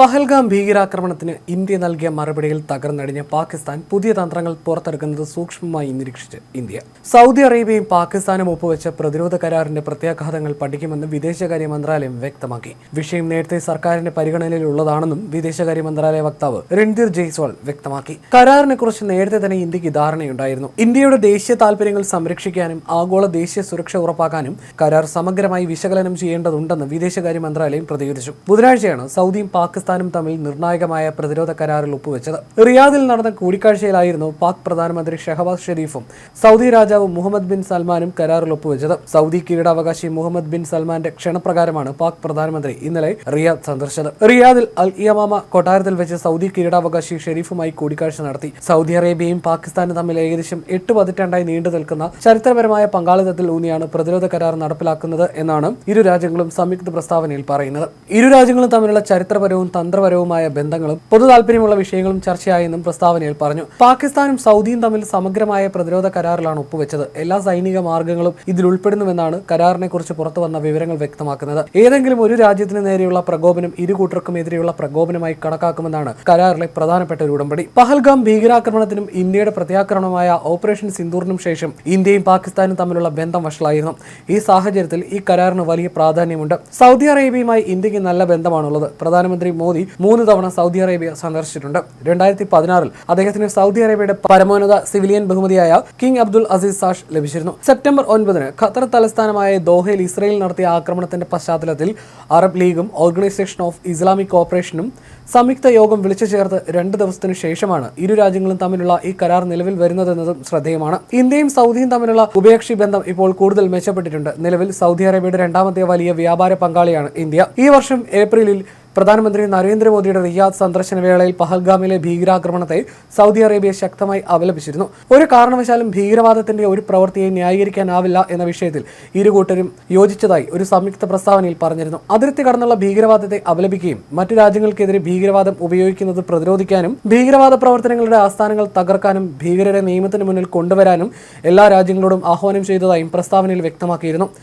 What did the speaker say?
പഹൽഗാം ഭീകരാക്രമണത്തിന് ഇന്ത്യ നൽകിയ മറുപടിയിൽ തകർന്നടിഞ്ഞ പാകിസ്ഥാൻ പുതിയ തന്ത്രങ്ങൾ പുറത്തെടുക്കുന്നത് സൂക്ഷ്മമായി നിരീക്ഷിച്ച് ഇന്ത്യ. സൗദി അറേബ്യയും പാകിസ്ഥാനും ഒപ്പുവെച്ച പ്രതിരോധ കരാറിന്റെ പ്രത്യാഘാതങ്ങൾ പഠിക്കുമെന്ന് വിദേശകാര്യ മന്ത്രാലയം വ്യക്തമാക്കി. വിഷയം നേരത്തെ സർക്കാരിന്റെ പരിഗണനയിലുള്ളതാണെന്നും വിദേശകാര്യ മന്ത്രാലയ വക്താവ് രൺധീർ ജയ്സ്വാൾ വ്യക്തമാക്കി. കരാറിനെ കുറിച്ച് നേരത്തെ തന്നെ ഇന്ത്യയ്ക്ക് ധാരണയുണ്ടായിരുന്നു. ഇന്ത്യയുടെ ദേശീയ താൽപര്യങ്ങൾ സംരക്ഷിക്കാനും ആഗോള ദേശീയ സുരക്ഷ ഉറപ്പാക്കാനും കരാർ സമഗ്രമായി വിശകലനം ചെയ്യേണ്ടതുണ്ടെന്ന് വിദേശകാര്യ മന്ത്രാലയം പ്രതികരിച്ചു. ബുധനാഴ്ചയാണ് സൗദിയും പാകിസ്ഥാനും തമ്മിൽ നിർണായകമായ പ്രതിരോധ കരാറിൽ ഒപ്പുവെച്ചത്. റിയാദിൽ നടന്ന കൂടിക്കാഴ്ചയിലായിരുന്നു പാക് പ്രധാനമന്ത്രി ഷഹബാസ് ഷെരീഫും സൗദി രാജാവ് മുഹമ്മദ് ബിൻ സൽമാനും കരാറിൽ ഒപ്പുവെച്ചത്. സൗദി കിരീടാവകാശി മുഹമ്മദ് ബിൻ സൽമാന്റെ ക്ഷണപ്രകാരമാണ് പാക് പ്രധാനമന്ത്രി ഇന്നലെ റിയാദ് സന്ദർശിച്ചത്. റിയാദിൽ അൽ ഇയമാമ കൊട്ടാരത്തിൽ വെച്ച് സൗദി കിരീടാവകാശി ഷെരീഫുമായി കൂടിക്കാഴ്ച നടത്തി. സൗദി അറേബ്യയും പാകിസ്ഥാനും തമ്മിൽ ഏകദേശം എട്ട് പതിറ്റാണ്ടായി നീണ്ടു നിൽക്കുന്ന ചരിത്രപരമായ പങ്കാളിത്തത്തിൽ ഊന്നിയാണ് പ്രതിരോധ കരാർ നടപ്പിലാക്കുന്നത് എന്നാണ് ഇരു രാജ്യങ്ങളും സംയുക്ത പ്രസ്താവനയിൽ പറയുന്നത്. ഇരു രാജ്യങ്ങളും തമ്മിലുള്ള ചരിത്രപരവും തന്ത്രപരവുമായ ബന്ധങ്ങളും പൊതു താല്പര്യമുള്ള വിഷയങ്ങളും ചർച്ചയായെന്നും പ്രസ്താവനയിൽ പറഞ്ഞു. പാകിസ്ഥാനും സൗദിയും തമ്മിൽ സമഗ്രമായ പ്രതിരോധ കരാറിലാണ് ഒപ്പുവെച്ചത്. എല്ലാ സൈനിക മാർഗങ്ങളും ഇതിൽ ഉൾപ്പെടുന്നുവെന്നാണ് കരാറിനെ കുറിച്ച് പുറത്തുവന്ന വിവരങ്ങൾ വ്യക്തമാക്കുന്നത്. ഏതെങ്കിലും ഒരു രാജ്യത്തിന് നേരെയുള്ള പ്രകോപനം ഇരു കൂട്ടർക്കും എതിരെയുള്ള പ്രകോപനമായി കണക്കാക്കുമെന്നാണ് കരാറിലെ പ്രധാനപ്പെട്ട ഒരു ഉടമ്പടി. പഹൽഗാം ഭീകരാക്രമണത്തിനും ഇന്ത്യയുടെ പ്രത്യാക്രമണമായ ഓപ്പറേഷൻ സിന്ദൂറിനും ശേഷം ഇന്ത്യയും പാകിസ്ഥാനും തമ്മിലുള്ള ബന്ധം വഷളായിരുന്നു. ഈ സാഹചര്യത്തിൽ ഈ കരാറിന് വലിയ പ്രാധാന്യമുണ്ട്. സൗദി അറേബ്യയുമായി ഇന്ത്യയ്ക്ക് നല്ല ബന്ധമാണുള്ളത്. പ്രധാനമന്ത്രി മോദി മൂന്ന് തവണ സൗദി അറേബ്യ സന്ദർശിച്ചിട്ടുണ്ട്. രണ്ടായിരത്തി പതിനാറിൽ അദ്ദേഹത്തിന് സൗദി അറേബ്യയുടെ പരമോന്നത സിവിലിയൻ ബഹുമതിയായ കിങ് അബ്ദുൾ അസീസ് സാഷ് ലഭിച്ചിരുന്നു. സെപ്റ്റംബർ ഒൻപതിന് ഖത്തർ തലസ്ഥാനമായ ദോഹയിൽ ഇസ്രയേൽ നടത്തിയ ആക്രമണത്തിന്റെ പശ്ചാത്തലത്തിൽ അറബ് ലീഗും ഓർഗനൈസേഷൻ ഓഫ് ഇസ്ലാമിക് കോപ്പറേഷനും സംയുക്ത യോഗം വിളിച്ചു ചേർത്ത് രണ്ട് ദിവസത്തിനു ശേഷമാണ് ഇരു രാജ്യങ്ങളും തമ്മിലുള്ള ഈ കരാർ നിലവിൽ വരുന്നതെന്നതും ശ്രദ്ധേയമാണ്. ഇന്ത്യയും സൗദിയും തമ്മിലുള്ള ഉഭയകക്ഷി ബന്ധം ഇപ്പോൾ കൂടുതൽ മെച്ചപ്പെട്ടിട്ടുണ്ട്. നിലവിൽ സൗദി അറേബ്യയുടെ രണ്ടാമത്തെ വലിയ വ്യാപാര പങ്കാളിയാണ് ഇന്ത്യ. ഈ വർഷം ഏപ്രിലിൽ പ്രധാനമന്ത്രി നരേന്ദ്രമോദിയുടെ റിയാദ് സന്ദർശന വേളയിൽ പഹൽഗാമിലെ ഭീകരാക്രമണത്തെ സൗദി അറേബ്യ ശക്തമായി അപലപിച്ചിരുന്നു ഒരു കാരണവശാലും ഭീകരവാദത്തിന്റെ ഒരു പ്രവൃത്തിയെ ന്യായീകരിക്കാനാവില്ല എന്ന വിഷയത്തിൽ ഇരു കൂട്ടരും യോജിച്ചതായി ഒരു സംയുക്ത പ്രസ്താവനയിൽ പറഞ്ഞിരുന്നു. അതിർത്തി കടന്നുള്ള ഭീകരവാദത്തെ അപലപിക്കുകയും മറ്റു രാജ്യങ്ങൾക്കെതിരെ ഭീകരവാദം ഉപയോഗിക്കുന്നത് പ്രതിരോധിക്കാനും ഭീകരവാദ പ്രവർത്തനങ്ങളുടെ ആസ്ഥാനങ്ങൾ തകർക്കാനും ഭീകരരെ നിയമത്തിന് മുന്നിൽ കൊണ്ടുവരാനും എല്ലാ രാജ്യങ്ങളോടും ആഹ്വാനം ചെയ്തതായും പ്രസ്താവനയിൽ വ്യക്തമാക്കിയിരുന്നു.